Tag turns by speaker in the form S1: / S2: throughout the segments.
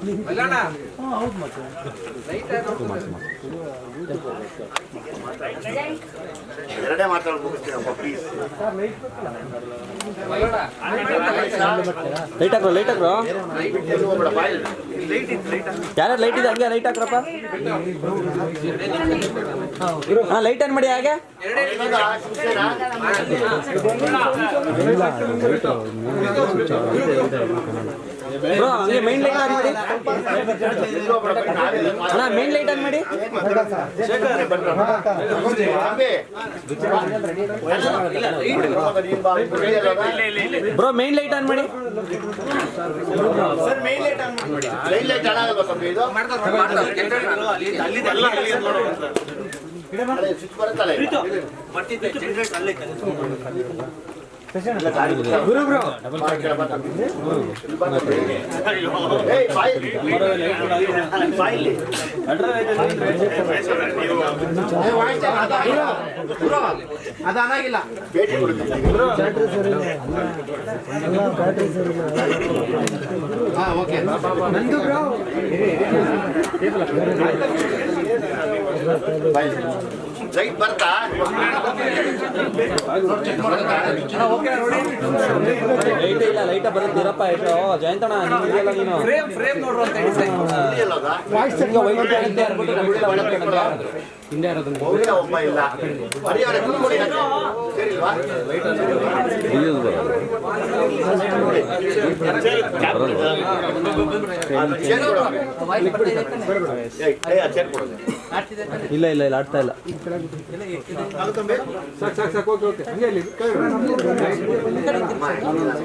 S1: ಹೌದು ಮತ್ತೆ
S2: ಎರಡೇ ಮಾತಾಡೋದು ಮುಗಿಸ್ತೀನಪ್ಪ ಪ್ಲೀಸ್
S3: ಲೈಟ್ ಹಾಕ್ರ ಲೈಟ್ ಹಾಕ್ರ.
S2: ಯಾರ
S3: ಯಾರ್ಯಾರು ಲೈಟ್ ಇದೆ? ಹಂಗೆ ಲೈಟ್ ಹಾಕ್ರಪ್ಪ? ಹಾಂ ಲೈಟ್ ಆನ್ ಮಾಡಿ ಹಾಗೆ? ಹಂಗೆ ಮೈನ್ ಲೈಟ್ ಆನ್ ಮಾಡಿ. ಅಣ್ಣ ಮೈನ್ ಲೈಟ್ ಆನ್ ಮಾಡಿ. ಬ್ರೋ ಮೈನ್ ಲೈಟ್ ಆನ್ ಮಾಡಿ.
S2: ಲೈಟ್ ಲೈಟ್ ಹಾಳಾಗಲ್ವಾ ಸ್ವಲ್ಪ ಅದಾಗಿಲ್ಲ. ಭೇಟಿ ಕೊಡ್ತೀನಿ
S1: ಓಕೆ. ನಂದು ಬ್ರೋ
S2: ಲೈಟ್ ಬರ್ತಾ
S3: ಲೈಟ್ ಇಲ್ಲ ಲೈಟ ಬರುತ್ತೆ ಇರಪ್ಪ ನಿಮ್ಗೆಲ್ಲ ನೀನು.
S2: ಮೌಲ್ಯ ಒಬ್ಬ ಇಲ್ಲ? ಸೇರಿಲ್ವಾ? ಚೇರ್ ಕೊಡು. ಏಯ್, ಏಯ್,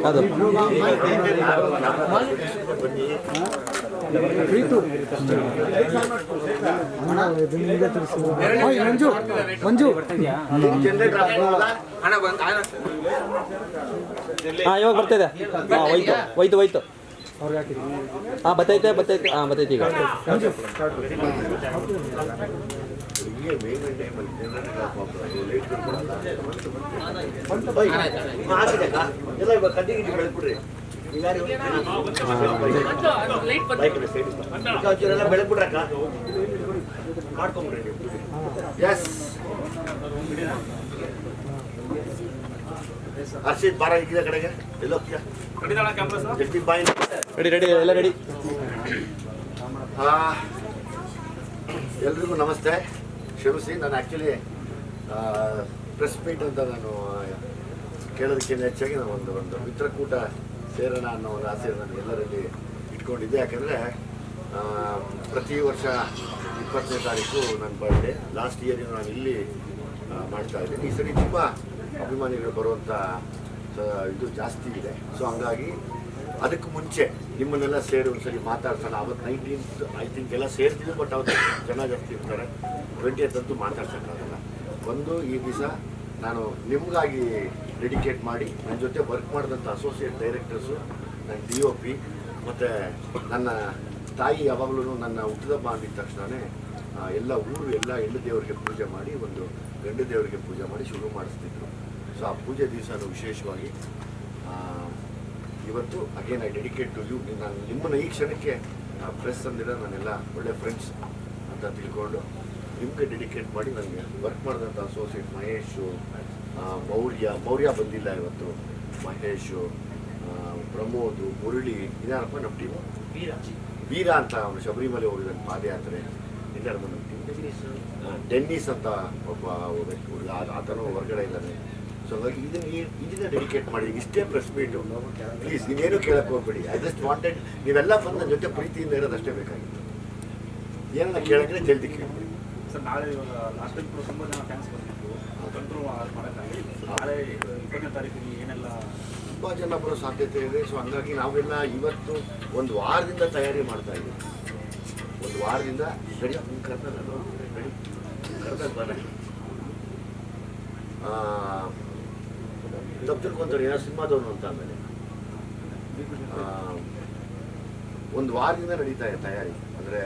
S3: ಅದು
S1: ಮಂಜು ಮಂಜು?
S3: ಹಾಂ ಇವಾಗ ಬರ್ತಿದೆ ಹಾಂ ಹೋಯ್ತು ಹೋಯ್ತು ಹೋಯ್ತು ಹಾಂ ಬತ್ತೈತೆ ಬತ್ತೈತೆ ಹಾಂ ಬತ್ತೈತೆ ಈಗ
S2: ಎಲ್ಲ ಇವಾಗ ಕಡ್ಡಿ ಗಿಡ್ಡಿ ಬೆಳೆದ್ಬಿಡ್ರಿ. ಒಂಚೂರೆಲ್ಲ ಬೆಳೆದ್ಬಿಡ್ರಕ್ಕ. ಮಾಡ್ಕೊಂಬಿಡ್ರಿ. ಎಸ್ ಹರ್ಷಿತ್ ಬಾರ ಇಕ್ಕಿದ ಕಡೆಗೆ? ಎಲ್ಲೋ ಜಗದೀಪ್ ಬಾಯಿ
S3: ರೆಡಿ ರೆಡಿ ಎಲ್ಲ ರೆಡಿ
S2: ಎಲ್ಲರಿಗೂ ಎಲ್ರಿಗೂ ನಮಸ್ತೆ. ಕ್ಷಮಿಸಿ ನಾನು ಆ್ಯಕ್ಚುಲಿ ಪ್ರೆಸ್ ಮೀಟ್ ಅಂತ ನಾನು ಕೇಳೋದಕ್ಕಿಂತ ಹೆಚ್ಚಾಗಿ ನಾನು ಒಂದು ಒಂದು ಮಿತ್ರಕೂಟ ಸೇರೋಣ ಅನ್ನೋ ಒಂದು ಆಸೆ ನಾನು ಎಲ್ಲರಲ್ಲಿ ಇಟ್ಕೊಂಡಿದ್ದೆ. ಯಾಕಂದರೆ ಪ್ರತಿ ವರ್ಷ ಇಪ್ಪತ್ತನೇ ತಾರೀಕು ನನ್ನ ಬರ್ಡೇ ಲಾಸ್ಟ್ ಇಯರ್ ನಾನು ಇಲ್ಲಿ ಮಾಡ್ತಾ ಇದ್ದೀನಿ. ಈ ಸರಿ ತುಂಬ ಅಭಿಮಾನಿಗಳು ಬರುವಂಥ ಇದು ಜಾಸ್ತಿ ಇದೆ. ಸೊ ಹಂಗಾಗಿ ಅದಕ್ಕೆ ಮುಂಚೆ ನಿಮ್ಮನ್ನೆಲ್ಲ ಸೇರಿ ಒಂದ್ಸರಿ ಮಾತಾಡ್ಸೋಣ. ಅವತ್ತು ನೈನ್ಟೀನ್ತ್ ಐ ತಿಂಕ್ ಎಲ್ಲ ಸೇರ್ತೀವಿ ಬಟ್ ಅವತ್ತು ಜನ ಜಾಸ್ತಿ ಇರ್ತಾರೆ. ಟ್ವೆಂಟಿ ಅಂತೂ ಮಾತಾಡ್ಸೋಕ್ಕಾಗಲ್ಲ. ಒಂದು ಈ ದಿವಸ ನಾನು ನಿಮಗಾಗಿ ಡೆಡಿಕೇಟ್ ಮಾಡಿ ನನ್ನ ಜೊತೆ ವರ್ಕ್ ಮಾಡಿದಂಥ ಅಸೋಸಿಯೇಟ್ ಡೈರೆಕ್ಟರ್ಸು ನನ್ನ ಡಿ ಒ ಪಿ ಮತ್ತು ನನ್ನ ತಾಯಿ ಯಾವಾಗಲೂ ನನ್ನ ಹುಟ್ಟಿದ ಅಂದಿದ ತಕ್ಷಣವೇ ಎಲ್ಲ ಊರು, ಎಲ್ಲ ಹೆಣ್ಣು ದೇವರಿಗೆ ಪೂಜೆ ಮಾಡಿ, ಒಂದು ಗಂಡು ದೇವರಿಗೆ ಪೂಜೆ ಮಾಡಿ ಶುರು ಮಾಡಿಸ್ತಿದ್ರು. ಸೊ ಆ ಪೂಜೆ ದಿವಸನೂ ವಿಶೇಷವಾಗಿ ಇವತ್ತು again I dedicate to you ನಾನು ನಿಮ್ಮನ್ನು ಈ ಕ್ಷಣಕ್ಕೆ ಪ್ರೆಸ್ ಅಂದಿರೋ ನಾನೆಲ್ಲ ಒಳ್ಳೆ ಫ್ರೆಂಡ್ಸ್ ಅಂತ ತಿಳ್ಕೊಂಡು ನಿಮಗೆ ಡೆಡಿಕೇಟ್ ಮಾಡಿ ನನಗೆ ವರ್ಕ್ ಮಾಡಿದಂಥ ಅಸೋಸಿಯೇಟ್ ಮಹೇಶು ಮೌರ್ಯ ಮೌರ್ಯ ಬಂದಿಲ್ಲ ಇವತ್ತು. ಮಹೇಶು ಪ್ರಮೋದ್ ಮುರಳಿ ಇದಾರಪ್ಪ ನಮ್ಮ ಟೀಮು ವೀರ. ಅಂತ ಅವನು ಶಬರಿಮಲೆ ಹೋಗಿದ್ದಾನೆ ಪಾದಯಾತ್ರೆ. ಇದಾರಪ್ಪ ನಮ್ಮ ಟೀಮ್ ಡೆನ್ನಿಸ್. ಅಂತ ಒಬ್ಬ ಹುಡುಗ ಆತನು ಹೊರಗಡೆ ಇದ್ದಾನೆ. ಸೊ ಹಾಗಾಗಿ ಇದನ್ನ ಇದನ್ನ ಡೆಡಿಕೇಟ್ ಮಾಡಿ ಇಷ್ಟೇ ಪ್ರೆಸ್ ಮೀಟು ಪ್ಲೀಸ್ ನೀವೇನು ಕೇಳಕ್ಕೆ ಹೋಗ್ಬೇಡಿ. ಐ ಜಸ್ಟ್ ವಾಂಟೆಡ್ ನೀವೆಲ್ಲ ಬಂದ ನನ್ನ ಜೊತೆ ಪ್ರೀತಿಯಿಂದ ಇರೋದಷ್ಟೇ ಬೇಕಾಗಿತ್ತು. ಏನನ್ನ ಕೇಳಕ್ಕೆ ಜಲ್ದಿ ಕೇಳಿ.
S4: ಸರ್, ನಾಳೆ ಇವಾಗ ಲಾಸ್ಟ್ ಟೈಮ್ ಕೂಡ ತುಂಬ ಜನ ಫ್ಯಾನ್ಸ್ ಬಂದಿತ್ತು ಕಂಟ್ರೋಲ್ ಮಾಡೋಕ್ಕಾಗಿಲ್ಲ ನಾಳೆ ಇಪ್ಪತ್ತನೇ ತಾರೀಕಿಗೆ ಏನೆಲ್ಲ
S2: ತುಂಬ ಜನ ಬರೋ ಸಾಧ್ಯತೆ ಇದೆ. ಸೊ ಹಂಗಾಗಿ ನಾವೆಲ್ಲ ಇವತ್ತು ಒಂದು ವಾರದಿಂದ ತಯಾರಿ ಮಾಡ್ತಾ ಇದ್ದೀವಿ. ಒಂದು ವಾರದಿಂದ ರೆಡಿ ನಾನು ರೆಡಿ ಬಾನೆ ತಪ್ಪು ಏನೋ ಸಿನಿಮಾದವನು ಅಂತ ಆಮೇಲೆ ಒಂದು ವಾರದಿಂದ ನಡೀತಾ ಇದೆ ತಯಾರಿ. ಅಂದರೆ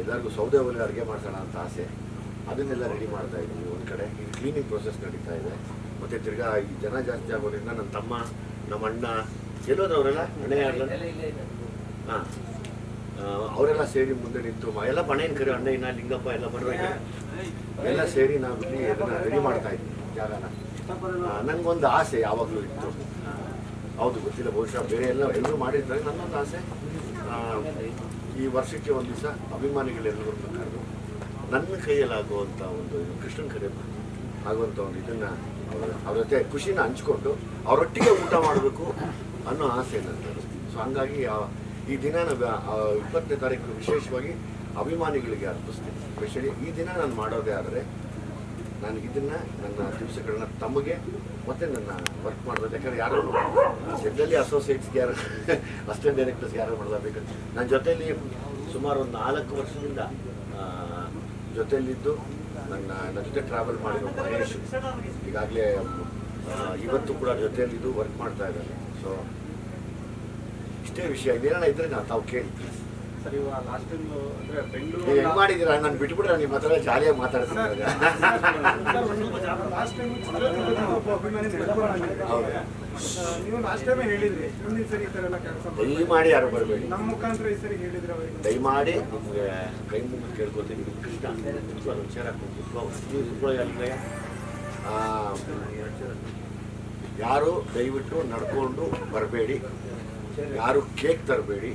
S2: ಎಲ್ಲರಿಗೂ ಸೌದೆ ಒಲೆ ಅಡುಗೆ ಮಾಡ್ಸೋಣ ಅಂತ ಆಸೆ. ಅದನ್ನೆಲ್ಲ ರೆಡಿ ಮಾಡ್ತಾ ಇದ್ದೀವಿ ಒಂದು ಕಡೆ. ಇದು ಕ್ಲೀನಿಂಗ್ ಪ್ರೊಸೆಸ್ ನಡೀತಾ ಇದೆ. ಮತ್ತು ತಿರ್ಗಾ ಈ ಜನ ಜಾಸ್ತಿ ಆಗೋದ್ರಿಂದ ನನ್ನ ತಮ್ಮ ನಮ್ಮ ಅಣ್ಣ ಎಲ್ಲೋದವರೆಲ್ಲ? ಮನೆ ಯಾರಲ್ಲ ಹಾಂ. ಅವರೆಲ್ಲ ಸೇರಿ ಮುಂದೆ ನಿಂತು ಎಲ್ಲ ಮನೆಯನ್ನು ಕರೆ ಅಣ್ಣಯ್ಯನ ಲಿಂಗಪ್ಪ ಎಲ್ಲ ಬರಬೇಕು ಎಲ್ಲ ಸೇರಿ ನಾವು ಇಲ್ಲಿ ಅದನ್ನ ರೆಡಿ ಮಾಡ್ತಾ ಇದ್ವಿ ಜಾಗನ. ನನಗೊಂದು ನಂಗೊಂದು ಆಸೆ ಯಾವಾಗಲೂ ಇತ್ತು. ಹೌದು ಗೊತ್ತಿಲ್ಲ. ಬಹುಶಃ ಬೇರೆ ಎಲ್ಲ ಎಲ್ಲರೂ ಮಾಡಿರ್ತಾರೆ. ನನ್ನೊಂದು ಆಸೆ. ಈ ವರ್ಷಕ್ಕೆ ಒಂದು ದಿವಸ ಅಭಿಮಾನಿಗಳೆಲ್ಲರೂ ಕರೆದು ನನ್ನ ಕೈಯಲ್ಲಾಗುವಂಥ ಒಂದು ಕೃಷ್ಣನ ಕಡೆ ಆಗುವಂಥ ಒಂದು ಇದನ್ನು ಅವ್ರ ಜೊತೆ ಖುಷಿನ ಹಂಚ್ಕೊಂಡು ಅವರೊಟ್ಟಿಗೆ ಊಟ ಮಾಡಬೇಕು ಅನ್ನೋ ಆಸೆ ನನ್ನದು ಸೊ ಹಂಗಾಗಿ ಈ ದಿನ ಇಪ್ಪತ್ತನೇ ತಾರೀಕು ವಿಶೇಷವಾಗಿ ಅಭಿಮಾನಿಗಳಿಗೆ ಅರ್ಪಿಸ್ತೀನಿ. ಸ್ಪೆಷಲಿ ಈ ದಿನ ನಾನು ಮಾಡೋದೇ ಆದರೆ ನಾನು ಇದನ್ನ ನನ್ನ ದಿವಸಗಳನ್ನ ತಮಗೆ ಮತ್ತೆ ನನ್ನ ವರ್ಕ್ ಮಾಡೋದು ಯಾಕಂದ್ರೆ ಯಾರು ಜನರಲಿ ಅಸೋಸಿಯೇಟ್ಸ್ಗೆ ಯಾರು ಅಸಿಸ್ಟೆಂಟ್ ಡೈರೆಕ್ಟರ್ಸ್ಗೆ ಯಾರು ಮಾಡಬೇಕು? ನನ್ನ ಜೊತೆಯಲ್ಲಿ ಸುಮಾರು ಒಂದು ನಾಲ್ಕು ವರ್ಷದಿಂದ ಜೊತೆಯಲ್ಲಿದ್ದು ನನ್ನ ನನ್ನ ಜೊತೆ ಟ್ರಾವೆಲ್ ಮಾಡಿರೋ ಮಹೇಶ್. ಈಗಾಗಲೇ ಇವತ್ತು ಕೂಡ ಜೊತೆಯಲ್ಲಿದ್ದು ವರ್ಕ್ ಮಾಡ್ತಾ ಇದ್ದಾರೆ. ಸೊ ಇಷ್ಟೇ ವಿಷಯ. ಇದೇನ ಇದ್ರೆ ನಾನು ತಾವು ಕೇಳಿ ಹೆಂಗ್ ನಾನು ಬಿಟ್ಬಿಟ್ರೆ ನಿಮ್ಮ ಹತ್ರ ಜಾಲಿಯಾಗಿ ಮಾತಾಡ್ತೀನಿ ದಯಮಾಡಿ ಯಾರು ಬರಬೇಡಿ.
S5: ನಮ್ಮ ಮುಖಾಂತರ ಈ ಸರಿ ಹೇಳಿದ್ರೆ ಅವರಿಗೆ.
S2: ದಯಮಾಡಿ ನಿಮಗೆ ಕೈ ಮುಗಿದು ಕೇಳ್ಕೊತೀನಿ. ನಿಮ್ಗೆ ಕೃಷ್ಣ ಕುತ್ಕೊಳ್ಳೋ ವಿಚಾರ ಅಲ್ಲಿಗೆ ಯಾರು ದಯವಿಟ್ಟು ನಡ್ಕೊಂಡು ಬರಬೇಡಿ. ಯಾರು ಕೇಕ್ ತರಬೇಡಿ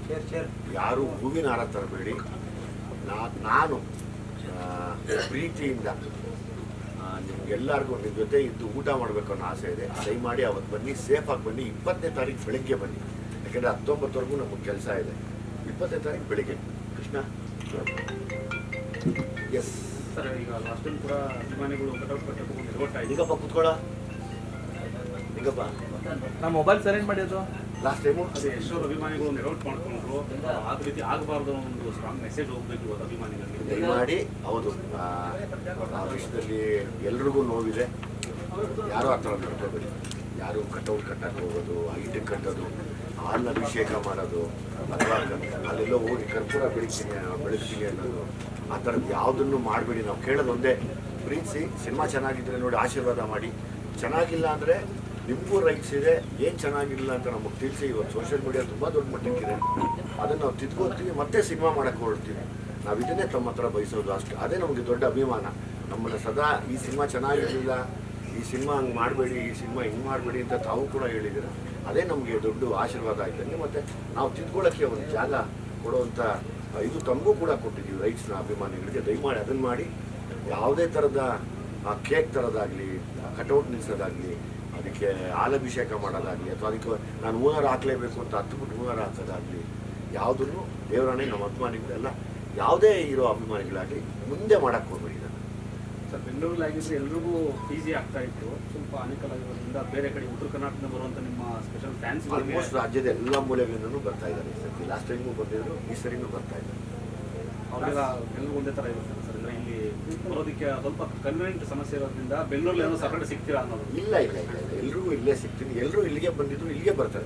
S2: ಯಾರು ಹೂವಿನ ಹಾರ ತರಬೇಡಿ. ನಾನು ಪ್ರೀತಿಯಿಂದ ನಿಮ್ಗೆಲ್ಲರಿಗೂ ನಿಮ್ಮ ಜೊತೆ ಇದ್ದು ಊಟ ಮಾಡಬೇಕು ಅನ್ನೋ ಆಸೆ ಇದೆ. ದಯಮಾಡಿ ಅವತ್ತು ಬನ್ನಿ ಸೇಫಾಗಿ ಬನ್ನಿ. ಇಪ್ಪತ್ತನೇ ತಾರೀಕು ಬೆಳಗ್ಗೆ ಬನ್ನಿ. ಯಾಕೆಂದರೆ ಹತ್ತೊಂಬತ್ತವರೆಗೂ ನಮಗೆ ಕೆಲಸ ಇದೆ. ಇಪ್ಪತ್ತನೇ ತಾರೀಕು ಬೆಳಗ್ಗೆ. ಕೃಷ್ಣ? ಎಸ್
S4: ಸರ್ ಈಗ ಟೈಮ್ ಕೂಡ ಅಭಿಮಾನಿಗಳು ಕಟೌಟ್ ಕಟ್ಟಕ್ಕೆ
S2: ನಿಂಗಪ್ಪ ಕುತ್ಕೊಳ್ಳ ನಿಂಗಪ್ಪ.
S1: ನಾ ಮೊಬೈಲ್ ಸರೆಂಡ್ ಮಾಡಿದ್ದು.
S2: ಲಾಸ್ಟ್ ಟೈಮು
S4: ಅದೇ ಎಷ್ಟೋ ಅಭಿಮಾನಿಗಳು ನೆರವಟ್ ಮಾಡ್ಕೊಂಡ್ರು. ಆ ರೀತಿ ಆಗಬಾರ್ದು ಒಂದು ಸ್ಟ್ರಾಂಗ್ ಮೆಸೇಜ್ ಹೋಗ್ಬೇಕು ಅಭಿಮಾನಿಗಳಿಗೆ.
S2: ದಯಮಾಡಿ ಹೌದು ಆ, ಆ ವಿಷಯದಲ್ಲಿ ಎಲ್ರಿಗೂ ನೋವಿದೆ. ಯಾರು ಆ ಥರ ಯಾರು ಕಟೌಟ್ ಕಟ್ಟಕ್ಕೆ ಹೋಗೋದು ಐಟಕ್ಕೆ ಕಟ್ಟೋದು ಹಾಲಿನ ಅಭಿಷೇಕ ಮಾಡೋದು ಅಥವಾ ಅಲ್ಲೆಲ್ಲೋ ಹೋಗಿ ಕರ್ಪೂರ ಬೆಳಿತೀನಿ ಬೆಳಗ್ತೀನಿ ಅನ್ನೋದು ಆ ಥರದ್ದು ಯಾವುದನ್ನು ಮಾಡಬೇಡಿ. ನಾವು ಕೇಳೋದೊಂದೇ. ಪ್ರೀತಿಸಿ ಸಿನಿಮಾ ಚೆನ್ನಾಗಿದ್ದರೆ ನೋಡಿ ಆಶೀರ್ವಾದ ಮಾಡಿ. ಚೆನ್ನಾಗಿಲ್ಲ ಅಂದರೆ ನಿಮಗೂ ರೈಟ್ಸ್ ಇದೆ, ಏನು ಚೆನ್ನಾಗಿಲ್ಲ ಅಂತ ನಮಗೆ ತಿಳಿಸಿ ಇವತ್ತು ಸೋಷಿಯಲ್ ಮೀಡಿಯಾ ತುಂಬ ದೊಡ್ಡ ಮಟ್ಟಕ್ಕಿದೆ ಅದನ್ನು ನಾವು ತಿದ್ಕೋತೀವಿ, ಮತ್ತೆ ಸಿನಿಮಾ ಮಾಡಕ್ಕೆ ಹೊರಡ್ತೀವಿ. ನಾವು ಇದನ್ನೇ ತಮ್ಮ ಹತ್ರ ಬಯಸೋದು ಅಷ್ಟು. ಅದೇ ನಮಗೆ ದೊಡ್ಡ ಅಭಿಮಾನ. ನಮ್ಮನ್ನು ಸದಾ ಈ ಸಿನಿಮಾ ಚೆನ್ನಾಗಿರಲಿಲ್ಲ, ಈ ಸಿನಿಮಾ ಹಂಗೆ ಮಾಡಬೇಡಿ, ಈ ಸಿನಿಮಾ ಹಿಂಗೆ ಮಾಡಬೇಡಿ ಅಂತ ತಾವು ಕೂಡ ಹೇಳಿದ್ದೀರ. ಅದೇ ನಮಗೆ ದೊಡ್ಡ ಆಶೀರ್ವಾದ ಆಯ್ತಂಗೆ. ಮತ್ತು ನಾವು ತಿದ್ಕೊಳ್ಳೋಕ್ಕೆ ಒಂದು ಜಾಗ ಕೊಡುವಂಥ ಇದು ತಮಗೂ ಕೂಡ ಕೊಟ್ಟಿದ್ದೀವಿ ರೈಟ್ಸ್ನ ಅಭಿಮಾನಿಗಳಿಗೆ. ದಯಮಾಡಿ ಅದನ್ನು ಮಾಡಿ, ಯಾವುದೇ ಥರದ ಕೇಕ್ ತರೋದಾಗಲಿ ಕಟೌಟ್ ನಿಲ್ಲಿಸೋದಾಗಲಿ ಅದಕ್ಕೆ ಹಾಲಭಿಷೇಕ ಮಾಡೋದಾಗಲಿ ಅಥವಾ ಅದಕ್ಕೆ ನಾನು ಹೂನಾರ ಹಾಕಲೇಬೇಕು ಅಂತ ಹತ್ಬಿಟ್ಟು ಹೂನಾರ ಹಾಕೋದಾಗಲಿ ಯಾವುದನ್ನು ದೇವರಾಣೆ ನಮ್ಮ ಅಭಿಮಾನಿಗಳೆಲ್ಲ ಯಾವುದೇ ಇರೋ ಅಭಿಮಾನಿಗಳಾಗಲಿ ಮುಂದೆ ಮಾಡಕ್ಕೆ ಹೋಗ್ಬೇಡಿ ನಾನು
S4: ಸರ್ ಬೆಂಗಳೂರಲ್ಲಿ ಆಗಿದ್ರೆ ಎಲ್ರಿಗೂ ಈಸಿ ಆಗ್ತಾ ಇತ್ತು. ಸ್ವಲ್ಪ ಅನುಕೂಲ ಆಗಿರೋದ್ರಿಂದ ಬೇರೆ ಕಡೆ ಉತ್ತರ ಕರ್ನಾಟಕದಿಂದ ಬರುವಂಥ ನಿಮ್ಮ ಸ್ಪೆಷಲ್ ಫ್ಯಾನ್ಸ್
S2: ಆಲ್ಮೋಸ್ಟ್ ರಾಜ್ಯದ ಎಲ್ಲ ಮೂಲೆಗಳಿಂದನೂ ಬರ್ತಾ ಇದ್ದಾರೆ ಸರ್ ಸರ್ತಿ. ಲಾಸ್ಟ್ ಟೈಮು ಬಂದಿದ್ರು ಈ ಸರಿನೂ ಬರ್ತಾ ಇದ್ದಾರೆ
S4: ಅವರೆಲ್ಲ ಎಲ್ಲರೂ ಒಂದೇ ಥರ ಇರುತ್ತೆ. ಇಲ್ಲಿ ಬರೋದಕ್ಕೆ ಸ್ವಲ್ಪ ಕನ್ವೀನಿಯಂಟ್ ಸಮಸ್ಯೆ ಇರೋದ್ರಿಂದ ಬೆಂಗಳೂರಲ್ಲಿ ಏನೋ ಸಪರೇಟ್ ಸಿಗ್ತೀರಾ ಅನ್ನೋದು?
S2: ಇಲ್ಲ ಇಲ್ಲ ಇಲ್ಲ ಇಲ್ಲ. ಎಲ್ರಿಗೂ ಇಲ್ಲೇ ಸಿಗ್ತೀನಿ. ಎಲ್ಲರೂ ಇಲ್ಲಿಗೆ ಬಂದಿದ್ರು ಇಲ್ಲಿಗೆ
S5: ಬರ್ತಾರೆ.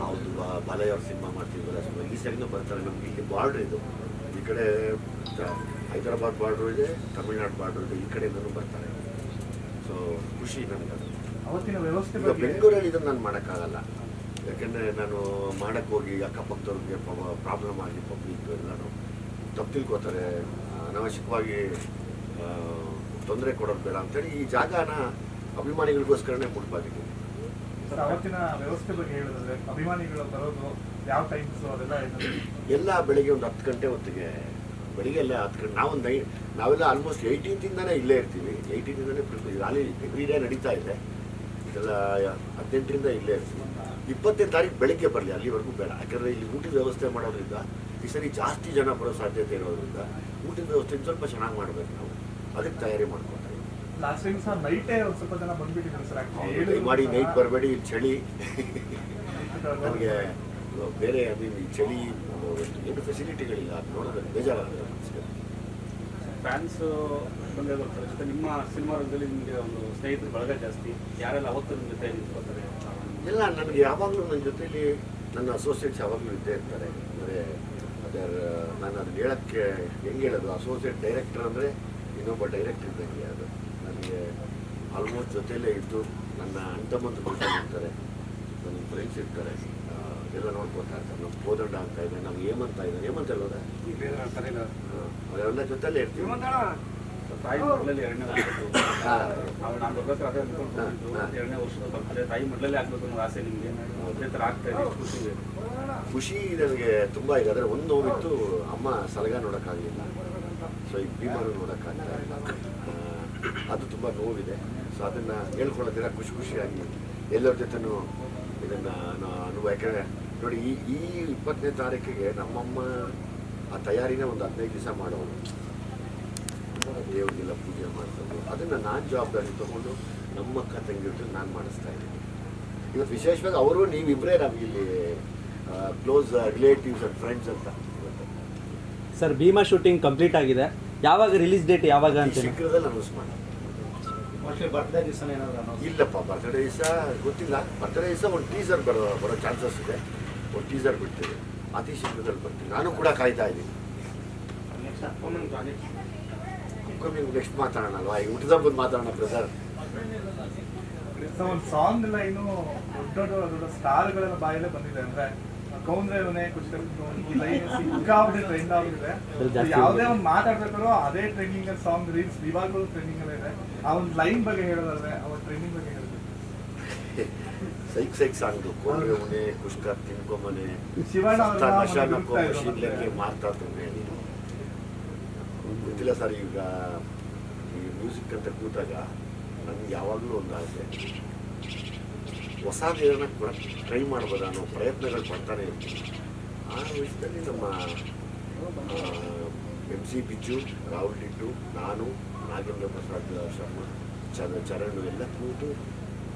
S2: ಹೌದು ಬಾ- ಬಾಲಯ್ಯ ಅವ್ರ ಸಿನಿಮಾ ಮಾಡ್ತಿದ್ವಲ್ಲ ಸೊ ಈ ಸರಿನೂ ಬರ್ತಾರೆ. ನಮ್ಗೆ ಇಲ್ಲಿ ಬಾರ್ಡ್ರ್ ಇದು. ಈ ಕಡೆ ಹೈದರಾಬಾದ್ ಬಾರ್ಡ್ರು ಇದೆ ತಮಿಳ್ನಾಡು ಬಾರ್ಡ್ರು ಇದೆ. ಈ ಕಡೆಯಿಂದನೂ ಬರ್ತಾರೆ. ಸೊ ಖುಷಿ ನನಗೆ ಅದು
S5: ಅವತ್ತಿನ ವ್ಯವಸ್ಥೆ ಬಗ್ಗೆ
S2: ಬೆಂಗಳೂರಲ್ಲಿ ಇದನ್ನು ನಾನು ಮಾಡೋಕ್ಕಾಗಲ್ಲ. ಯಾಕೆಂದರೆ ನಾನು ಮಾಡಕ್ಕೆ ಹೋಗಿ ಅಕ್ಕಪಕ್ಕದವ್ರಿಗೆ ಪ್ರಾಬ್ಲಮ್ ಆಗಿ ಪಬ್ಲಿಕ್ ಎಲ್ಲನೂ ತಪ್ಪು ತಿಳ್ಕೋತಾರೆ ಅನಾವಶ್ಯಕವಾಗಿ ತೊಂದರೆ ಕೊಡೋದು ಬೇಡ ಅಂತೇಳಿ ಈ ಜಾಗನ ಅಭಿಮಾನಿಗಳಿಗೋಸ್ಕರನೇ ಕೊಡ್ಬಾರ್ದು
S5: ಸರ್ ಅವತ್ತಿನ ವ್ಯವಸ್ಥೆ ಬಗ್ಗೆ ಹೇಳಿದ್ರೆ ಅಭಿಮಾನಿಗಳು ಬರೋದು ಯಾವ ಟೈಮ್ಸ್ ಅದೆಲ್ಲ
S2: ಎಲ್ಲ ಬೆಳಿಗ್ಗೆ ಒಂದು ಹತ್ತು ಗಂಟೆ ಹೊತ್ತಿಗೆ ಬೆಳಿಗ್ಗೆ ಎಲ್ಲ ಹತ್ತು ಗಂಟೆ ನಾವೊಂದು ನೈ ನಾವೆಲ್ಲ ಆಲ್ಮೋಸ್ಟ್ ಏಯ್ಟೀನ್ತಿಂದನೇ ಇಲ್ಲೇ ಇರ್ತೀವಿ. ಏಯ್ಟೀನ್ತಿಂದನೇ ಪ್ರಿಪೇರ್ ಅಲ್ಲಿ ಎವ್ರಿ ಡೇ ನಡೀತಾ ಇದೆ. ಇದೆಲ್ಲ ಹದಿನೆಂಟರಿಂದ ಇಲ್ಲೇ ಇರ್ತೀವಿ. ಇಪ್ಪತ್ತನೇ ತಾರೀಕು ಬೆಳಗ್ಗೆ ಬರಲಿ ಅಲ್ಲಿವರೆಗೂ ಬೇಡ. ಯಾಕಂದರೆ ಇಲ್ಲಿ ಊಟದ ವ್ಯವಸ್ಥೆ ಮಾಡೋದ್ರಿಂದ ಈ ಸರಿ ಜಾಸ್ತಿ ಜನ ಬರೋ ಸಾಧ್ಯತೆ ಇರೋದ್ರಿಂದ ಊಟದ ವ್ಯವಸ್ಥೆ ಸ್ವಲ್ಪ ಚೆನ್ನಾಗಿ ಮಾಡಬೇಕು ನಾವು. ಅದಕ್ಕೆ ತಯಾರಿ ಮಾಡ್ಕೊತೀವಿ ಇದ್ದೀವಿ.
S5: ಲಾಸ್ಟ್ ಟೈಮ್ ಸರ್ ನೈಟೇ ಒಂದು ಸ್ವಲ್ಪ ಜನ ಬಂದ್ಬಿಟ್ಟಿದ್ರು ಸರ್
S2: ಹೌದು, ಮಾಡಿ ನೈಟ್ ಬರಬೇಡಿ ಇಲ್ಲಿ ಚಳಿ. ನನಗೆ ಬೇರೆ ಅದು ಈ ಚಳಿ ಏನು ಫೆಸಿಲಿಟಿಗಳಿಲ್ಲ ಅದು ನೋಡೋದಕ್ಕೆ ಬೇಜಾರಾಗುತ್ತೆ.
S4: ಫ್ಯಾನ್ಸ್ ಬಂದೇ ಬರ್ತಾರೆ. ಜೊತೆ ನಿಮ್ಮ ಸಿನಿಮಾ ರಂಗದಲ್ಲಿ ನಿಮಗೆ ಒಂದು ಸ್ನೇಹಿತರು ಬಳಗ ಜಾಸ್ತಿ. ಯಾರೆಲ್ಲ ಅವತ್ತು ನಿಮ್ಮ ಜೊತೆ ನಿಂತ್ಕೊತಾರೆ
S2: ಇಲ್ಲ ನನಗೆ ಯಾವಾಗಲೂ ನನ್ನ ಜೊತೆಲಿ ನನ್ನ ಅಸೋಸಿಯೇಟ್ಸ್ ಯಾವಾಗಲೂ ಇದ್ದೇ ಇರ್ತಾರೆ. ಅಂದರೆ ಅದರ ನಾನು ಅದನ್ನ ಹೇಳೋಕ್ಕೆ ಹೆಂಗೆ ಹೇಳೋದು? ಅಸೋಸಿಯೇಟ್ ಡೈರೆಕ್ಟರ್ ಅಂದರೆ ಇನ್ನೊಬ್ಬ ಡೈರೆಕ್ಟರ್ ಇದ್ದಂಗೆ ಅದು. ನನಗೆ ಆಲ್ಮೋಸ್ಟ್ ಜೊತೆಯಲ್ಲೇ ಇದ್ದು ನನ್ನ ಅಂಟಮಂದು ಇರ್ತಾರೆ. ನನ್ನ ಫ್ರೆಂಡ್ಸ್ ಇರ್ತಾರೆ. ಎಲ್ಲ ನೋಡ್ಕೊತಾ ಇರ್ತಾರೆ. ನಮ್ಮ ಕೋದಂಡ ಅಂತ ಇದೆ. ನಮ್ಗೆ ಹೇಮಂತ ಇದೆ. ಹೇಮಂತ ಅಲ್ಲೋದ ಅವರೆಲ್ಲ ಜೊತೆಲೇ ಇರ್ತೀವಿ.
S4: ತಾಯಿ ಮಡ್ಲಲ್ಲಿ ಎರಡನೇ. ನಾವು ನಾನು ಬರ್ಬೇಕಾದ್ರೆ ಅದೇ ಅನ್ಕೊಂಡು ಎರಡನೇ ವರ್ಷದ ಬರ್ತಾರೆ ತಾಯಿ ಮಡ್ಲಲ್ಲಿ ಆಗ್ಬೇಕು ಅನ್ನೋ ಆಸೆ ನಿಮಗೆ? ಅದೇ ಥರ ಆಗ್ತಾ ಇದೆ ಖುಷಿ ಇದೆ.
S2: ಖುಷಿ ನನಗೆ ತುಂಬ ಇದೆ. ಆದರೆ ಒಂದು ನೋವಿತ್ತು ಅಮ್ಮ ಸಲಗ ನೋಡೋಕ್ಕಾಗಲಿಲ್ಲ. ಸೊ ಈ ಭೀಮರು ನೋಡೋಕ್ಕಾಗ್ತಾ ಇಲ್ಲ. ಅದು ತುಂಬ ನೋವಿದೆ. ಸೊ ಅದನ್ನು ಹೇಳ್ಕೊಳ್ಳೋದಿರ ಖುಷಿ ಖುಷಿಯಾಗಿ ಎಲ್ಲರ ಜೊತೆನೂ ಇದನ್ನು ನಾನು ಅನುಭವ. ಯಾಕಂದರೆ ನೋಡಿ ಈ ಈ ಇಪ್ಪತ್ತನೇ ತಾರೀಕಿಗೆ ನಮ್ಮಮ್ಮ ಆ ತಯಾರಿನೇ ಒಂದು ಹದಿನೈದು ದಿವಸ ಮಾಡೋರು. ದೇವರಿಗೆಲ್ಲ ಪೂಜೆ ಮಾಡ್ಕೊಂಡು ಅದನ್ನು ನಾನು ಜವಾಬ್ದಾರಿ ತೊಗೊಂಡು ನಮ್ಮ ಅಕ್ಕ ತಂಗಿ ಜೊತೆ ನಾನು ಮಾಡಿಸ್ತಾ ಇದ್ದೀನಿ. ಇವತ್ತು ವಿಶೇಷವಾಗಿ ಅವರು ನೀವಿಬ್ಬರೇ ನಮಗಿಲ್ಲಿ ಕ್ಲೋಸ್ ರಿಲೇಟಿವ್ಸ್ ಆ್ಯಂಡ್ ಫ್ರೆಂಡ್ಸ್ ಅಂತ
S3: ಸರ್ ಭೀಮಾ ಶೂಟಿಂಗ್ ಕಂಪ್ಲೀಟ್ ಆಗಿದೆ. ಯಾವಾಗ ರಿಲೀಸ್ ಡೇಟ್ ಯಾವಾಗ ಅಂತ
S2: ಶೀಘ್ರದಲ್ಲಿ ಅನೌನ್ಸ್ ಮಾಡಿ
S1: ಬರ್ತ್ಡೇ ದಿವಸ ಏನಾದ್ರು
S2: ಇಲ್ಲಪ್ಪ ಬರ್ತ್ಡೇ ದಿವಸ ಗೊತ್ತಿಲ್ಲ. ಬರ್ತ್ಡೇ ದಿವಸ ಒಂದು ಟೀಸರ್ ಬರೋ ಬರೋ ಚಾನ್ಸಸ್ ಇದೆ. ಒಂದು ಟೀಸರ್ ಬಿಡ್ತೀವಿ. ಅತಿ ಶೀಘ್ರದಲ್ಲಿ ಬರ್ತೀವಿ. ನಾನು ಕೂಡ ಕಾಯ್ತಾ ಇದ್ದೀನಿ. ಅಪ್ಕಮಿಂಗ್ ನೆಕ್ಸ್ಟ್ ಮಾತಾಡೋಣ ಅಲ್ವಾ ಈಗ ಹುಟ್ಟಿದ ಬಂದು ಮಾತಾಡೋಣ ಬ್ರದರ್
S5: ಒಂದು ಸಾಂಗ್ ಎಲ್ಲ ಇನ್ನು ದೊಡ್ಡ ದೊಡ್ಡ ದೊಡ್ಡ ಸ್ಟಾರ್ಗಳೆಲ್ಲ ಬಾಯಲ್ಲೇ ಬಂದಿದೆ ಅಂದ್ರೆ ಕೌಂದ್ರೇವನೇ ಕುಚಿತ ಸಿಕ್ಕಾಬಿಟ್ಟು ಟ್ರೆಂಡ್
S3: ಜಾಸ್ತಿ
S5: ಯಾವುದೇ ಒಂದು ಮಾತಾಡ್ಬೇಕಾದ್ರೂ ಅದೇ ಟ್ರೆಂಡಿಂಗ್ ಸಾಂಗ್ ರೀಲ್ಸ್ ಇವಾಗಲೂ ಟ್ರೆಂಡಿಂಗ್ ಅಲ್ಲೇ ಇದೆ. ಆ ಒಂದು ಲೈನ್ ಬಗ್ಗೆ ಹೇಳೋದಾದ್ರೆ ಆ ಒಂದು ಟ್ರೆಂಡಿಂಗ್ ಬಗ್ಗೆ ಹೇಳೋದು.
S2: ಸೈಕ್ ಸೈಕ್ ಸಾಂಗ್ ಕೋಲ್ರೆ ಉನೆ ಕುಷ್ಕ ತಿನ್ಕೊಂಬನೆ
S5: ಶಿವಣ್ಣ ಅವ್ರನ್ನ
S2: ಸತ್ತ ಗೊತ್ತಿಲ್ಲ ಸರ್ ಈಗ ಈ ಮ್ಯೂಸಿಕ್ ಅಂತ ಕೂತಾಗ ನನಗೆ ಯಾವಾಗಲೂ ಒಂದು ಆಸೆ. ಹೊಸದೇನ ಟ್ರೈ ಮಾಡ್ಬೋದು ಅನ್ನೋ ಪ್ರಯತ್ನಗಳು ಪಡ್ತಾನೆ ಇರ್ತೀನಿ. ಆ ವಯಸ್ಸಿನಲ್ಲಿ ನಮ್ಮ ಎಂ ಸಿ ಬಿಜ್ಜು, ರಾಹುಲ್ ಟಿಟ್ಟು, ನಾನು ನಾಗೇಂದ್ರ ಪ್ರಸಾದ್ ಶರ್ಮಾ, ಚರ, ಚರಣ್ ಎಲ್ಲ ಕೂತು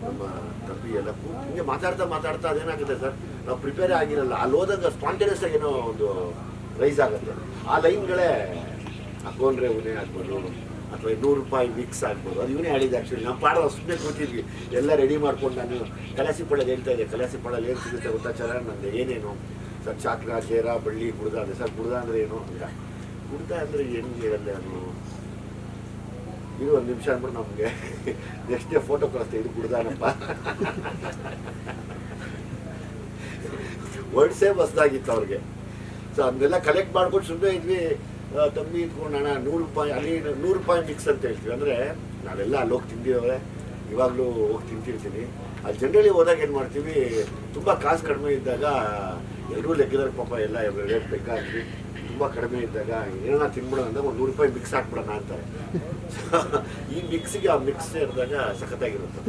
S2: ನಮ್ಮ ತಂಬಿ ಎಲ್ಲ ಕೂತು ಹಿಂಗೆ ಮಾತಾಡ್ತಾ ಮಾತಾಡ್ತಾ ಅದೇನಾಗುತ್ತೆ ಸರ್? ನಾವು ಪ್ರಿಪೇರೇ ಆಗಿರಲ್ಲ. ಅಲ್ಲಿ ಹೋದಾಗ ಸ್ಪಾಂಟೇನಿಯಸ್ ಏನೋ ಒಂದು ರೈಸ್ ಆಗುತ್ತೆ. ಆ ಲೈನ್ಗಳೇ ಹಾಕೊಂಡ್ರೆ ಉನೇ ಹಾಕ್ಬೋದು ಅಥವಾ ನೂರು ರೂಪಾಯಿ ಮಿಕ್ಸ್ ಆಗ್ಬೋದು. ಅದು ಇವನೇ ಹೇಳಿದೆ ಆ್ಯಕ್ಚುಲಿ ನಾವು ಪಾಡೋ ಸುಮ್ಮನೆ ಕೂತಿದ್ವಿ ಎಲ್ಲ ರೆಡಿ ಮಾಡ್ಕೊಂಡು ನಾನು ಕಲಾಸಿ ಪಡೋದು ಹೇಳ್ತಾ ಇದ್ದೆ. ಕಲಾಸಿ ಪಡೋದು ಏನು ಸಿಗುತ್ತೆ ಗೊತ್ತಾ ಚರಣ್? ನಂದು ಏನೇನು? ಸರ್, ಚಾಕ್ರ ಚೇರ ಬಳ್ಳಿ ಕುಡ್ದ ಅದೇ ಸರ್ ಕುಡ್ದ ಅಂದರೆ ಏನು ಅಂತ. ಕುಡ್ದ ಅಂದರೆ ಏನು ಹೇಳಲ್ಲ ಅದು ಇದು ಒಂದು ನಿಮಿಷ ಅಂದ್ಬಿಟ್ಟು ನಮಗೆ. ನೆಕ್ಸ್ಟ್ ಡೇ ಫೋಟೋ ಕಳಿಸ್ತೆ ಇದು ಕುಡ್ದಾನಪ್ಪ ವರ್ಡ್ಸೇ ಬಸ್ದಾಗಿತ್ತು ಅವ್ರಿಗೆ. ಸೊ ಅದನ್ನೆಲ್ಲ ಕಲೆಕ್ಟ್ ಮಾಡ್ಕೊಂಡು ಸುಮ್ಮನೆ ಇದ್ವಿ. ತಂಬಿ ಇಟ್ಕೊಂಡು ಅಣ್ಣ, ನೂರು ರೂಪಾಯಿ, ಅಲ್ಲಿ ನೂರು ರೂಪಾಯಿ ಮಿಕ್ಸ್ ಅಂತ ಹೇಳ್ತೀವಿ. ಅಂದರೆ ನಾವೆಲ್ಲ ಅಲ್ಲಿ ಹೋಗಿ ತಿಂದಿದ್ದೇವೆ. ಇವಾಗಲೂ ಹೋಗಿ ತಿಂತಿರ್ತೀನಿ. ಅಲ್ಲಿ ಜನರಲಿ ಹೋದಾಗ ಏನು ಮಾಡ್ತೀವಿ, ತುಂಬ ಕಾಸು ಕಡಿಮೆ ಇದ್ದಾಗ ಎಲ್ಲರೂ ಲೆಕ್ಕದಲ್ಲಿ ಪಾಪ, ಎಲ್ಲ ರೇಟ್ ಬೇಕಾಗಿ ತುಂಬ ಕಡಿಮೆ ಇದ್ದಾಗ ಏನೋ ತಿನ್ಬಿಡೋಣ ಅಂದಾಗ ಒಂದು ನೂರು ರೂಪಾಯಿ ಮಿಕ್ಸ್ ಹಾಕ್ಬಿಡೋಣ ಅಂತಾರೆ. ಈ ಮಿಕ್ಸಿಗೆ ಆ ಮಿಕ್ಸ್ ಇರಿದಾಗ ಸಖತ್ತಾಗಿರುತ್ತೆ.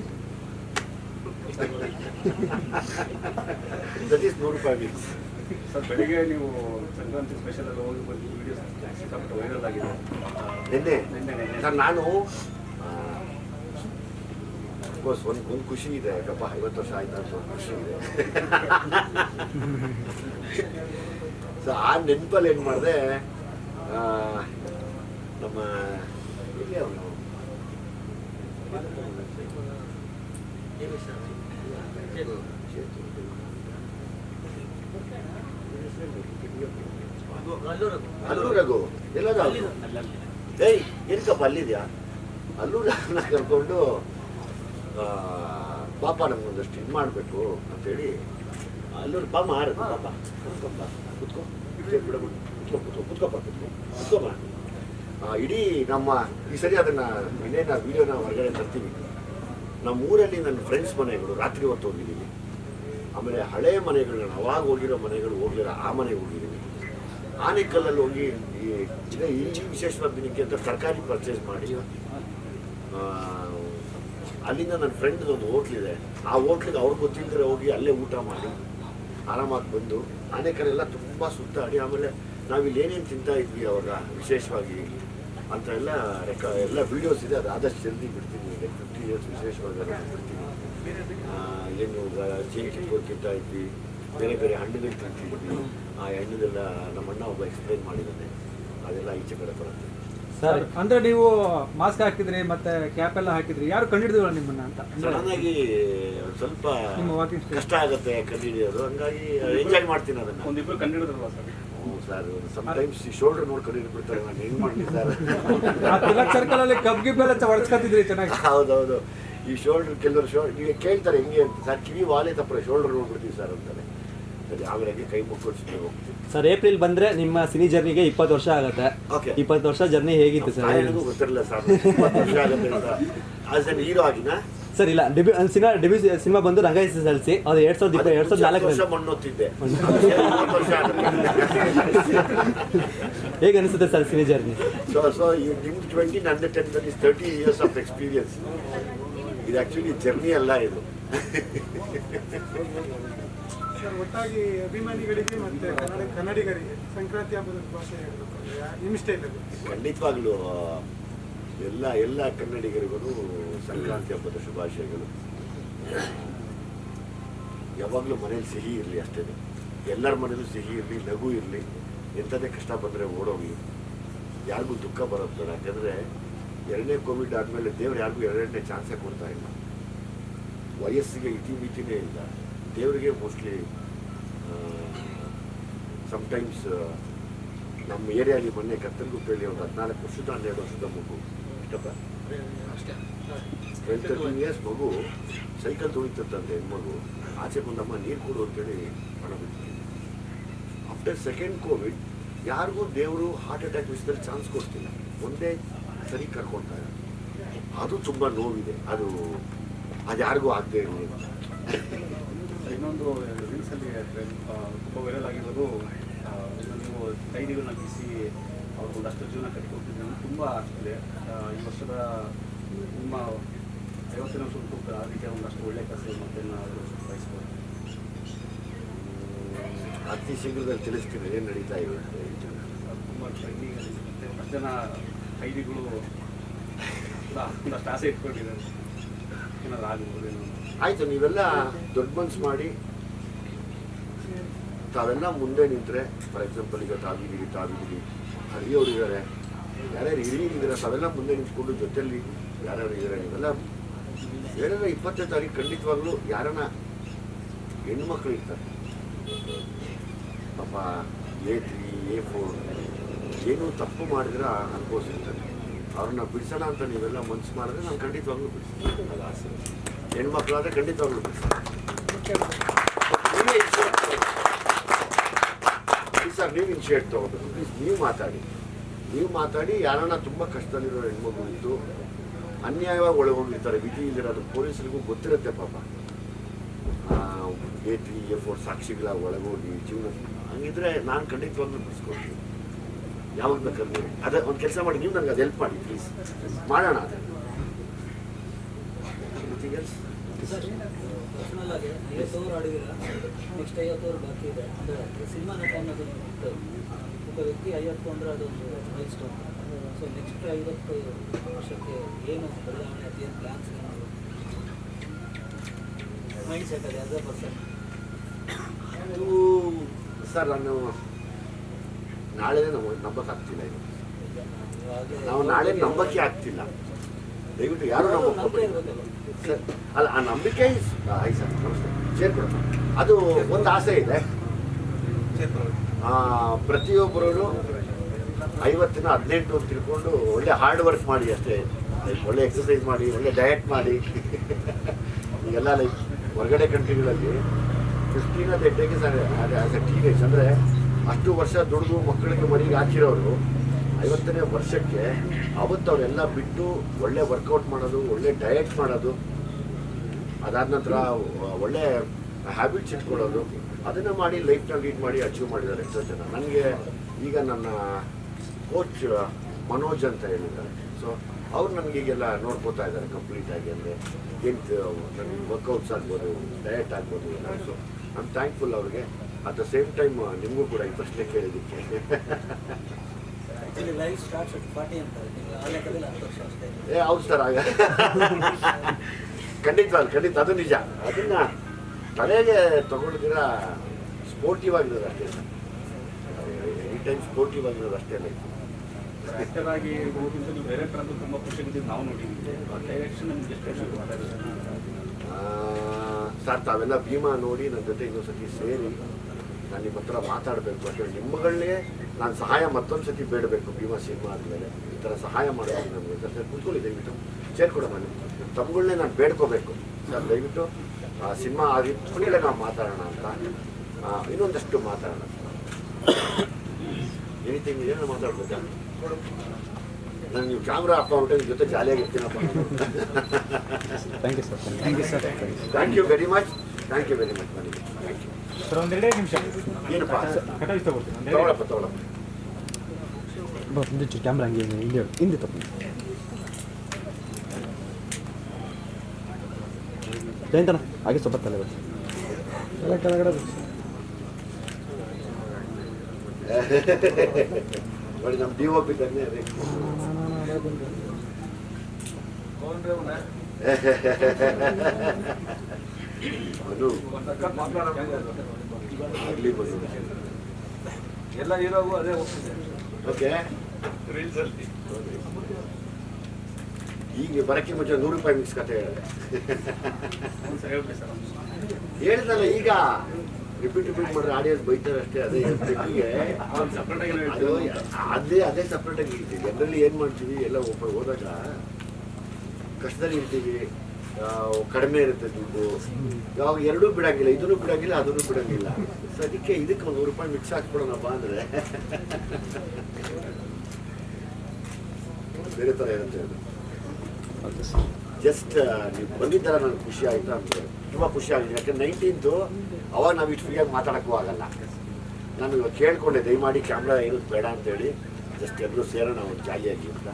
S2: ದಟ್ ಈಸ್ ನೂರು ರೂಪಾಯಿ ಮಿಕ್ಸ್
S4: ಸರ್ ಬೆಳಿಗ್ಗೆ ನೀವು ಸಂಕ್ರಾಂತಿ ಸ್ಪೆಷಲ್ ಎಲ್ಲ ಹೋಗಿ ಬಂದು ಸಿಕ್ಕಾಪಟ್ಟೆ ವೈರಲ್ ಆಗಿದೆ.
S2: ನಿನ್ನೆ?
S4: ನಿನ್ನೆ ನಿನ್ನೆ.
S2: ಸರ್ ನಾನು ಅಫ್ಕೋರ್ಸ್ ಒಂದು ಒಂದು ಖುಷಿ ಇದೆ ಯಾಕಪ್ಪ? ಐವತ್ತು ವರ್ಷ ಆಯ್ತು ಅಂತ ಒಂದು ಖುಷಿ ಇದೆ. ಸೊ ಆ ನೆನಪಲ್ಲಿ ಏನು ಮಾಡಿದೆ ನಮ್ಮ ಎಲ್ಲಿ ಅವನು? ರಘು ಎಲ್ಲದ ಏಯ್ ಏನಕ್ಕಪ್ಪ ಅಲ್ಲಿದ್ಯಾ? ಅಲ್ಲೂರನ್ನ ಕರ್ಕೊಂಡು ಪಾಪ ನಮ್ಗೊಂದಷ್ಟು ಇದು ಮಾಡಬೇಕು ಅಂತೇಳಿ ಅಲ್ಲೂರು ಪಾಪ ಮಾರದು ಪಾಪ. ಕುತ್ಕೊಂಬ ಕುತ್ಕೊ. ಕುತ್ಕೊ ಕುತ್ಕೊ. ಕುತ್ಕೊಪ್ಪ ಕುತ್ಕೊ. ಇಡೀ ನಮ್ಮ ಈ ಸರಿ ಅದನ್ನು ಇನ್ನೇನು ವೀಡಿಯೋನ ಹೊರಗಡೆ ತರ್ತೀವಿ ನಮ್ಮ ಊರಲ್ಲಿ ನನ್ನ ಫ್ರೆಂಡ್ಸ್ ಮನೆಗಳು ರಾತ್ರಿ ಹೊತ್ತು ಹೋಗಿದ್ದೀವಿ ಆಮೇಲೆ ಹಳೆ ಮನೆಗಳು ನಾನು ಅವಾಗ ಹೋಗಿರೋ ಮನೆಗಳು ಹೋಗಿರೋ ಆ ಮನೆಗೆ ಹೋಗಿದ್ದೀವಿ ಆನೆಕಲ್ಲಲ್ಲಿ ಹೋಗಿ ಇಂಚಿ ವಿಶೇಷವಾದ ದಿನಕ್ಕೆ ಅಂತ ತರಕಾರಿ ಪರ್ಚೇಸ್ ಮಾಡಿ ಅಲ್ಲಿಂದ ನನ್ನ ಫ್ರೆಂಡ್ ಒಂದು ಹೋಟ್ಲಿದೆ ಆ ಹೋಟ್ಲಿಗೆ ಅವ್ರು ಗೊತ್ತಿಲ್ಲದ್ರೆ ಹೋಗಿ ಅಲ್ಲೇ ಊಟ ಮಾಡಿ, ಆರಾಮಾಗಿ ಬಂದು, ಆನೆಕಲ್ಲೆಲ್ಲ ತುಂಬ ಸುತ್ತಾಡಿ, ಆಮೇಲೆ ನಾವಿಲ್ಲಿ ಏನೇನು ತಿಂತಾ ಇದ್ವಿ ಅವಾಗ, ವಿಶೇಷವಾಗಿ ಅಂತ ಎಲ್ಲ ರೆಕ ಎಲ್ಲ ವೀಡಿಯೋಸ್ ಇದೆ, ಅದು ಆದಷ್ಟು ಜಲ್ದಿ ಬಿಡ್ತೀನಿ ಲೈಕ್ ಫಿಫ್ಟಿ ಇಯರ್ಸ್ ವಿಶೇಷವಾಗಿ ಬಿಡ್ತೀನಿ. ಏನು ಚೇಂಜ್ ತಿಂತಾ ಇದ್ವಿ. ಬೇರೆ ಬೇರೆ ಹಣ್ಣುಗಳು ತಿಂತಿದ್ವಿ ಆ ಹಣ್ಣುದೆಲ್ಲ ನಮ್ಮಣ್ಣ ಒಬ್ಬ ಎಕ್ಸ್ಪ್ಲೈನ್ ಮಾಡಿದ್ದಾನೆ. ಅದೆಲ್ಲ ಈಚೆ ಕಡೆ ಬರುತ್ತೆ.
S3: ಸರ್
S1: ಅಂದ್ರೆ ನೀವು ಮಾಸ್ಕ್ ಹಾಕಿದ್ರಿ ಮತ್ತೆ ಕ್ಯಾಪ್ ಎಲ್ಲ ಹಾಕಿದ್ರಿ. ಯಾರು ಕಂಡಿಡಿದಿಲ್ಲ ನಿಮ್ಮನ್ನ ಅಂತ? ಅಂದ್ರೆ
S2: ಸಡನ್ ಸ್ವಲ್ಪ
S1: ನಿಮ್ಮ ವಾಕಿಂಗ್
S2: ಕಷ್ಟ ಆಗುತ್ತೆ ಕಂಡಿಡಿಯೋದು ಹಂಗಾಗಿ ಎಂಜಾಯ್ ಮಾಡ್ತೀನಿ ಅದನ್ನ.
S4: ಒಂದಿಬ್ರು ಕಂಡಿಡಿದ್ರು ಸರ್?
S2: ಸರ್ ಸಮಟೈಮ್ಸ್ ಈ ಶೋಲ್ಡರ್ ನೋಡ್ಕೊಂಡು ಇಟ್ಬಿಡ್ತಾರೆ ನಾನು ಹೆಂಗ್ ಮಾಡಲಿ ಸರ್?
S1: ತಿಲಕ್ ಸರ್ಕಲ್ ಅಲ್ಲಿ ಕಬ್ ಗಿಬ್ ಎಲ್ಲ ಹೊಡ್ಸ್ಕೊತಿದ್ರಿ ಚೆನ್ನಾಗಿ.
S2: ಹೌದೌದು. ಈ ಶೋಲ್ಡರ್ ಕೆಲವರು ಶೋಲ್ಡರ್ ಈಗ ಕೇಳ್ತಾರೆ ಹೆಂಗೆ ಅಂತ. ಸರ್ ಕಿವಿ ವಾಲೆ ತಪ್ಪರೆ ಶೋಲ್ಡರ್ ನೋಡ್ಬಿಡ್ತೀವಿ ಸರ್ ಅಂತಾರೆ. ಆಮೇಲೆ ಕೈ ಹೋಗ್ತೀವಿ
S3: ಸರ್ ಏಪ್ರಿಲ್ ಬಂದ್ರೆ ನಿಮ್ಮ ಸಿನಿ ಜರ್ನಿಗೆ ಇಪ್ಪತ್ತು ವರ್ಷ ಆಗುತ್ತೆ.
S2: ಓಕೆ
S3: ಇಪ್ಪತ್ತು ವರ್ಷ ಜರ್ನಿ ಹೇಗಿತ್ತು ಸರ್?
S2: ನನಗೂ ಗೊತ್ತಿರಲಿಲ್ಲ ಸರ್ ಇಪ್ಪತ್ತು ವರ್ಷ ಆಗುತ್ತೆ ಅಂತ. ಆಸ್ ಅನ್ ಹೀರೋ ಆಗಿನ?
S3: ಸರ್ ಇಲ್ಲ ಡೆಬ್ಯೂ ಸಿನಿಮಾ ಡೆಬ್ಯೂ ಸಿನಿಮಾ ಬಂದು ರಂಗ ಸಲ್ಸಿ ಅದು ಎರಡ್ ಸಾವಿರದ ಇಪ್ಪ ಎರಡ್ ಸಾವಿರದ ನಾಲ್ಕು
S2: ಮಣ್ಣೊತ್ತಿದ್ದೆ ಇಪ್ಪತ್ತು
S3: ಹೇಗೆ ಅನಿಸುತ್ತೆ sir cine journey?
S2: So so ನಿಮ್ದು ಟ್ವೆಂಟಿ ನಂದು ten is thirty years of experience ಇದು ಆ್ಯಕ್ಚುಲಿ ಜರ್ನಿ ಅಲ್ಲ ಇದು.
S6: ಸರ್, ಒಟ್ಟಾಗಿ ಅಭಿಮಾನಿಗಳಿಗೆ ಮತ್ತೆ ಕನ್ನಡ ಕನ್ನಡಿಗರಿಗೆ ಸಂಕ್ರಾಂತಿ ಹಬ್ಬದ ಭಾಷೆ ನಿಮ್ಮ ಸ್ಟೈಲಲ್ಲಿ
S2: ಖಂಡಿತವಾಗ್ಲೂ ಎಲ್ಲ ಎಲ್ಲ ಕನ್ನಡಿಗರಿಗೂ ಸಂಕ್ರಾಂತಿ ಹಬ್ಬದ ಶುಭಾಶಯಗಳು. ಯಾವಾಗಲೂ ಮನೇಲಿ ಸಿಹಿ ಇರಲಿ ಅಷ್ಟೇ. ಎಲ್ಲರ ಮನೇಲೂ ಸಿಹಿ ಇರಲಿ ನಗು ಇರಲಿ ಎಂಥದೇ ಕಷ್ಟ ಬಂದರೆ ಓಡೋಗಿ. ಯಾರಿಗೂ ದುಃಖ ಬರುತ್ತೆ. ಸರ್ ಯಾಕಂದರೆ ಎರಡನೇ ಕೋವಿಡ್ ಆದಮೇಲೆ ದೇವ್ರು ಯಾರಿಗೂ ಎರಡನೇ ಚಾನ್ಸೇ ಕೊಡ್ತಾ ಇಲ್ಲ. ವಯಸ್ಸಿಗೆ ಇತಿಮಿತಿನೇ ಇಲ್ಲ. ದೇವರಿಗೆ ಮೋಸ್ಟ್ಲಿ ಸಮ್ಟೈಮ್ಸ್ ನಮ್ಮ ಏರಿಯಾಲಿ ಮೊನ್ನೆ ಕತ್ತಲಗುಪ್ಪೆಯಲ್ಲಿ ಒಂದು ಹದಿನಾಲ್ಕು ವರ್ಷದ ಹನ್ನೆರಡು ವರ್ಷದ ಮಗು ಇಷ್ಟಪ್ಪ ಟ್ವೆಲ್ ತರ್ಟೀನ್ ಇಯರ್ಸ್ ಮಗು ಸೈಕಲ್ ತುಳಿತಂತೆ ಮಗು ಆಚೆ ಬಂದಮ್ಮ ನೀರು ಕೊಡು ಅಂತೇಳಿ ಹಣ ಬಿಟ್ಟಿದ್ದೀನಿ ಆಫ್ಟರ್ ಸೆಕೆಂಡ್ ಕೋವಿಡ್ ಯಾರಿಗೂ ದೇವರು ಹಾರ್ಟ್ ಅಟ್ಯಾಕ್ ವಿಷಯದಲ್ಲಿ ಚಾನ್ಸ್ ಕೊಡ್ತಿಲ್ಲ. ಒಂದೇ ಸರಿ ಕರ್ಕೊಳ್ತಾರೆ ಅದು ತುಂಬ ನೋವಿದೆ. ಅದು ಅದು ಯಾರಿಗೂ ಆಗದೆ ಅಂತ
S4: ಇನ್ನೊಂದು ರೀಲ್ಸಲ್ಲಿ ತುಂಬ ವೈರಲ್ ಆಗಿರೋದು ನೀವು ಕೈದಿಗಳನ್ನ ಬಿಸಿ ಅವ್ರು ಒಂದಷ್ಟು ಜೀವನ ಕಟ್ಟಿಕೊಡ್ತಿದ್ರು ತುಂಬ ಆಗ್ತಿದೆ ಈ ವರ್ಷದ ನಿಮ್ಮ ಐವತ್ತು ವರ್ಷದ ತುಂಬ ಆ ರೀತಿಯ ಒಂದಷ್ಟು ಒಳ್ಳೆಯ ಕೆಲಸ ಮತ್ತೆ ಬಯಸ್ಬೋದು
S2: ಅತಿ ಶೀಘ್ರದಲ್ಲಿ ತಿಳಿಸ್ತೀನಿ ಏನು ನಡೀತಾ ಇದೆ.
S4: ತುಂಬ ಮತ್ತು ಒಂದಷ್ಟು ಜನ ಕೈದಿಗಳು ಒಂದಷ್ಟು ಆಸೆ ಇಟ್ಕೊಂಡಿದ್ದಾರೆ. ಏನಾದ್ರು ಆಗಿರ್ಬೋದು ಅಂತ.
S2: ಆಯ್ತು, ನೀವೆಲ್ಲ ದೊಡ್ಡ ಮನ್ಸು ಮಾಡಿ. ತಾವೆಲ್ಲ ಮುಂದೆ ನಿಂತರೆ ಫಾರ್ ಎಕ್ಸಾಂಪಲ್ ಈಗ ತಾವಿದ್ದೀರಿ ತಾವಿದ್ದೀರಿ ಹರಿಯವ್ರು ಇದ್ದಾರೆ ಯಾರ್ಯಾರು ಹಿರಿಯರಿದ್ದಾರೆ ತಾವೆಲ್ಲ ಮುಂದೆ ನಿಂತ್ಕೊಂಡು ಜೊತೆಯಲ್ಲಿ ಯಾರ್ಯಾರು ಇದ್ದಾರೆ ನೀವೆಲ್ಲ ಏನಾರ ಇಪ್ಪತ್ತನೇ ತಾರೀಕು ಖಂಡಿತವಾಗ್ಲೂ ಯಾರನ್ನ ಹೆಣ್ಮಕ್ಳು ಇರ್ತಾರೆ. ಪಾಪ, ಎ ತ್ರೀ, ಎ ಫೋರ್, ಏನು ತಪ್ಪು ಮಾಡಿದ್ರೆ ಅನುಭವಿಸಿರ್ತಾರೆ ಅವ್ರನ್ನ ಬಿಡಿಸೋಣ ಅಂತ ನೀವೆಲ್ಲ ಮನ್ಸು ಮಾಡಿದ್ರೆ ನಾನು ಖಂಡಿತವಾಗ್ಲೂ ಬಿಡಿಸ್ತೀನಿ. ಅದು ಆಸೆ. ಹೆಣ್ಮಕ್ಳಾದ್ರೆ ಖಂಡಿತವಾಗ್ಲೂ ಬಿಡಿಸ್ತೀನಿ ನೀವೇ ಇನ್ಶಿಯೇಟ್ ಸರ್ ನೀವು ಇನ್ಶಿಯೇಟ್ ತಗೋಬೇಕು ಪ್ಲೀಸ್ ನೀವು ಮಾತಾಡಿ. ನೀವು ಮಾತಾಡಿ ಯಾರನ್ನ ತುಂಬ ಕಷ್ಟದಲ್ಲಿರೋ ಹೆಣ್ಮಗು ಇದ್ದು ಅನ್ಯಾಯವಾಗಿ ಒಳಗೆ ಹೋಗಿರ್ತಾರೆ ವಿಧಿ ಇಲ್ಲಿರೋದು ಪೊಲೀಸರಿಗೂ ಗೊತ್ತಿರುತ್ತೆ ಪಾಪ. ಎ ತ್ರೀ ಎ ಫೋರ್ ಸಾಕ್ಷಿಗಳ ಒಳಗೋಗಿ ಜೀವನ ಹಂಗಿದ್ರೆ ನಾನು ಖಂಡಿತವಾಗ್ಲೂ ಬಿಡಿಸ್ಕೊಡ್ತೀನಿ. ಯಾವಾಗ ಬೇಕಾದ್ರೆ. ಅದೇ ಒಂದು ಕೆಲಸ ಮಾಡಿ ನೀವು ನನಗೆ ಅದು ಹೆಲ್ಪ್ ಮಾಡಿ ಪ್ಲೀಸ್ ಮಾಡೋಣ ಅದು. Anything else?
S7: ಪರ್ಸನಲ್ ಆಗಿ ಐವತ್ತು ಓವರ್ ಆಡಿದಿರ ನೆಕ್ಸ್ಟ್ ಐವತ್ತು ಓವರ್ ಬಾಕಿ ಇದೆ. ಅಂದರೆ ಸಿನಿಮಾ ನಟ ಅನ್ನೋದು ಒಬ್ಬ ವ್ಯಕ್ತಿ ಐವತ್ತು ಅಂದರೆ ಅದೊಂದು ಮೈಲ್ ಸ್ಟೋನ್ ಸೊ ನೆಕ್ಸ್ಟ್ ಐವತ್ತು ವರ್ಷಕ್ಕೆ ಏನು ಬದಲಾವಣೆ ಏನು ಪ್ಲ್ಯಾನ್ಸ್ ಏನಾದ್ರು ಮೈಂಡ್ ಸೆಟ್ ಅದೇ ಪರ್ಸನ್
S2: ಸರ್ ನಾನು ನಾಳೆ ನಾವು ನಂಬಕ್ಕಾಗ್ತಿಲ್ಲ ಇದು. ನಾವು ನಾಳೆ ನಂಬಕ್ಕೆ ಆಗ್ತಿಲ್ಲ. ದಯವಿಟ್ಟು ಯಾರು ಅಲ್ಲ ಆ ನಂಬಿಕೆ ಆಯ್ತು ಸರ್ ನಮಸ್ತೆ. ಅದು ಒಂದು ಆಸೆ ಇದೆ. ಆ, ಪ್ರತಿಯೊಬ್ಬರೂ ಐವತ್ತಿನ ಹದಿನೆಂಟು ಅಂತ ತಿಳ್ಕೊಂಡು ಒಳ್ಳೆ ಹಾರ್ಡ್ ವರ್ಕ್ ಮಾಡಿ ಅಷ್ಟೇ. ಒಳ್ಳೆ ಎಕ್ಸಸೈಸ್ ಮಾಡಿ ಒಳ್ಳೆ ಡಯಟ್ ಮಾಡಿ. ಈಗೆಲ್ಲ ಲೈಕ್ ಹೊರಗಡೆ ಕಂಟ್ರಿಗಳಲ್ಲಿ ಫಿಫ್ಟೀನ್ ಅದೇ ಟೇಕ್ ಸರ್ ಆಸ್ ಟೀನೇಜ್ ಅಂದರೆ ಅಷ್ಟು ವರ್ಷ ದುಡಿದು ಮಕ್ಕಳಿಗೆ ಮನೆಗೆ ಹಾಕಿರೋರು ಐವತ್ತನೇ ವರ್ಷಕ್ಕೆ ಅವತ್ತು ಅವರೆಲ್ಲ ಬಿಟ್ಟು ಒಳ್ಳೆ ವರ್ಕೌಟ್ ಮಾಡೋದು, ಒಳ್ಳೆ ಡಯಟ್ ಮಾಡೋದು, ಅದಾದ ನಂತರ ಒಳ್ಳೆ ಹ್ಯಾಬಿಟ್ಸ್ ಇಟ್ಕೊಳ್ಳೋದು, ಅದನ್ನು ಮಾಡಿ ಲೈಫ್ನ ಲೀಡ್ ಮಾಡಿ ಅಚೀವ್ ಮಾಡಿದ್ದಾರೆ ಎಷ್ಟೋ ಜನ. ನನಗೆ ಈಗ ನನ್ನ ಕೋಚ್ ಮನೋಜ್ ಅಂತ ಹೇಳಿದ್ದಾರೆ. ಸೊ ಅವ್ರು ನನಗೆ ಈಗೆಲ್ಲ ನೋಡ್ಕೋತಾ ಇದ್ದಾರೆ ಕಂಪ್ಲೀಟಾಗಿ ಅಂದರೆ ಏನು ನನಗೆ ವರ್ಕೌಟ್ಸ್ ಆಗ್ಬೋದು ಡಯಟ್ ಆಗ್ಬೋದು ಎಲ್ಲ. ಸೊ ಆಮ್ ಥ್ಯಾಂಕ್ಫುಲ್ ಅವ್ರಿಗೆ. ಅಟ್ ದ ಸೇಮ್ ಟೈಮ್ ನಿಮಗೂ ಕೂಡ ಈ ಪ್ರಶ್ನೆ ಕೇಳಿದ್ದಕ್ಕೆ. ಏ ಹೌದು ಸರ್ ಆಗ ಖಂಡಿತ ಖಂಡಿತ ಅದು ನಿಜ. ಅದನ್ನ ತಲೆಗೆ ತಗೊಳ್ದಿರ ಸ್ಪೋರ್ಟಿವ್ ಆಗಿರೋದು ಅಷ್ಟೇ ಸರ್ ಎನಿ ಟೈಮ್ ಸ್ಪೋರ್ಟಿವ್ ಆಗಿರೋದು ಅಷ್ಟೇ ಲೈಫ್
S4: ಆ್ಯಕ್ಟರ್ ಆಗಿ ಬೇರೆ ನೀವು ಡೈರೆಕ್ಟರ್ ಅಂತ ತುಂಬ ಖುಷಿಯಾಗಿದ್ದು ನಾವು ನೋಡಿದ್ದೀವಿ. ಡೈರೆಕ್ಷನ್ ನಮ್ಗೆ ಎಷ್ಟು ಖುಷಿ ಕೊಡ್ತಾ
S2: ಸರ್ ತಾವೆಲ್ಲ ಭೀಮಾ ನೋಡಿ ನನ್ನ ಜೊತೆ ಇನ್ನೊಂದ್ಸತಿ ಸೇರಿ ನಾನು ನಿಮ್ಮ ಹತ್ರ ಮಾತಾಡಬೇಕು ಅಂತೇಳಿ ನಿಮ್ಮಗಳನ್ನೇ ನಾನು ಸಹಾಯ ಮತ್ತೊಂದು ಸತಿ ಬೇಡಬೇಕು ಭೀಮಾ ಸಿನಿಮಾ ಆದಮೇಲೆ. ಈ ಥರ ಸಹಾಯ ಮಾಡಬೇಕು ನಮಗೆ ಸರ್ ಕೂತ್ಕೊಳ್ಳಿ ದಯವಿಟ್ಟು. ಸೇರ್ಕೊಡಮ್ಮ ತಮ್ಮಗಳನ್ನೇ ನಾನು ಬೇಡ್ಕೋಬೇಕು. ಸರ್ ದಯವಿಟ್ಟು ಸಿನಿಮಾ ಆಗಿದ್ದ ಕೂಡಲೇ ನಾವು ಮಾತಾಡೋಣ ಅಂತ. ಇನ್ನೊಂದಷ್ಟು ಮಾತಾಡೋಣ. ಎನಿಥಿಂಗ್ ಏನೋ ಮಾತಾಡ್ಬೋದು? ನಾನು ನೀವು ಕ್ಯಾಮ್ರಾ ನಿಮ್ ಜೊತೆ ಜಾಲಿಯಾಗಿರ್ತೀನಪ್ಪ
S3: thank you sir
S1: thank you sir
S2: thank you very much thank you very much
S1: sir ಒಂದೆರಡೇ ನಿಮಿಷ.
S2: ಏನಪ್ಪ?
S1: ಕಟಾಯಿಸಿ ತಗೊಳ್ತೀನಿ ಒಂದೆರಡು
S2: ತಗೊಳಪ್ಪ ತಗೊಳಪ್ಪ.
S3: ಹಿಂದೆ ಕ್ಯಾಮ್ರಾ ಹಂಗೆ ಹಿಂದೆ ಹಿಂದೆ ತಪ್ಪು. ಜಯಂತನ ಹಾಗೆ ಸ್ವಲ್ಪ ತಲೆ ಬರ್ತದೆ
S1: ಎಲ್ಲ ಕೆಳಗಡೆ
S2: ನೋಡಿ ನಮ್ಮ ಡಿ ಒ ಪಿ ತಂದೆ ಅದು. ಆಗ್ಲಿ ಬಂದು
S5: ಎಲ್ಲ ಇರೋ ಅದೇ ಹೋಗ್ತಿದೆ
S2: ಓಕೆ
S5: ರೀಲ್ಸಲ್ಲಿ
S2: ಈಗ ಬರಕ್ಕೆ ಮುಂಚೆ ನೂರು ರೂಪಾಯಿ ಮಿಕ್ಸ್ ಕತೆ ಹೇಳಿದೆ ಹೇಳಿದಲ್ಲ ಈಗ? ರಿಪೀಟ್ ರಿಪೀಟ್ ಮಾಡಿದ್ರೆ ಆಡಿಯನ್ಸ್ ಬೈತಾರೆ ಅಷ್ಟೇ ಅದೇ ಜೊತೆಗೆ
S4: ಸಪ್ರೇಟಾಗಿ
S2: ಅದು ಅದೇ ಅದೇ ಸಪ್ರೇಟ್ ಆಗಿ ಇರ್ತೀವಿ ಎಲ್ಲರಲ್ಲಿ ಏನು ಮಾಡ್ತೀವಿ ಎಲ್ಲ ಒಬ್ಬರು ಹೋದಾಗ ಕಷ್ಟದಲ್ಲಿ ಇರ್ತೀವಿ. ಕಡಿಮೆ ಇರುತ್ತೆ ದುಡ್ಡು. ಯಾವಾಗ ಎರಡೂ ಬಿಡಂಗಿಲ್ಲ ಇದನ್ನು ಬಿಡಂಗಿಲ್ಲ ಅದನ್ನು ಬಿಡಂಗಿಲ್ಲ. ಸೊ ಅದಕ್ಕೆ ಇದಕ್ಕೆ ಒಂದು ನೂರು ರೂಪಾಯಿ ಮಿಕ್ಸ್ ಹಾಕ್ಬಿಡೋಣಪ್ಪ ಅಂದ್ರೆ. ಬೇರೆ ಥರ ಇರುತ್ತೆ ಜಸ್ಟ್ ನೀವು ಬಂದಿದ್ದರ ನನಗೆ ಖುಷಿ ಆಯಿತು ಅಂದ್ರೆ ತುಂಬ ಖುಷಿ ಆಗಿದೆ. ಯಾಕಂದ್ರೆ ನೈನ್ಟೀನ್ತು, ಅವಾಗ ನಾವು ಇಷ್ಟು ಫ್ರೀಯಾಗಿ ಮಾತಾಡಕ್ಕೂ ಆಗಲ್ಲ. ನಾನು ಇವಾಗ ಕೇಳ್ಕೊಂಡೆ, ದಯಮಾಡಿ ಕ್ಯಾಮ್ರಾ ಏನು ಬೇಡ ಅಂತೇಳಿ. ಜಸ್ಟ್ ಎಲ್ಲರೂ ಸೇರೋಣ ಒಂದು ಜಾಲಿಯಾಗಿ ಅಂತ.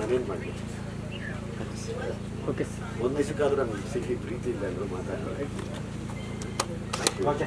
S2: ನಾನೇನು ಮಾಡಲಿ?
S3: ಓಕೆ
S2: ಒಂದು ದಿವಸಕ್ಕಾದ್ರೂ ನಮ್ಗೆ ಸಿಕ್ಕಿ ಪ್ರೀತಿ ಇಲ್ಲ ಎಲ್ಲರೂ ಮಾತಾಡ್ತಾರೆ. You
S1: okay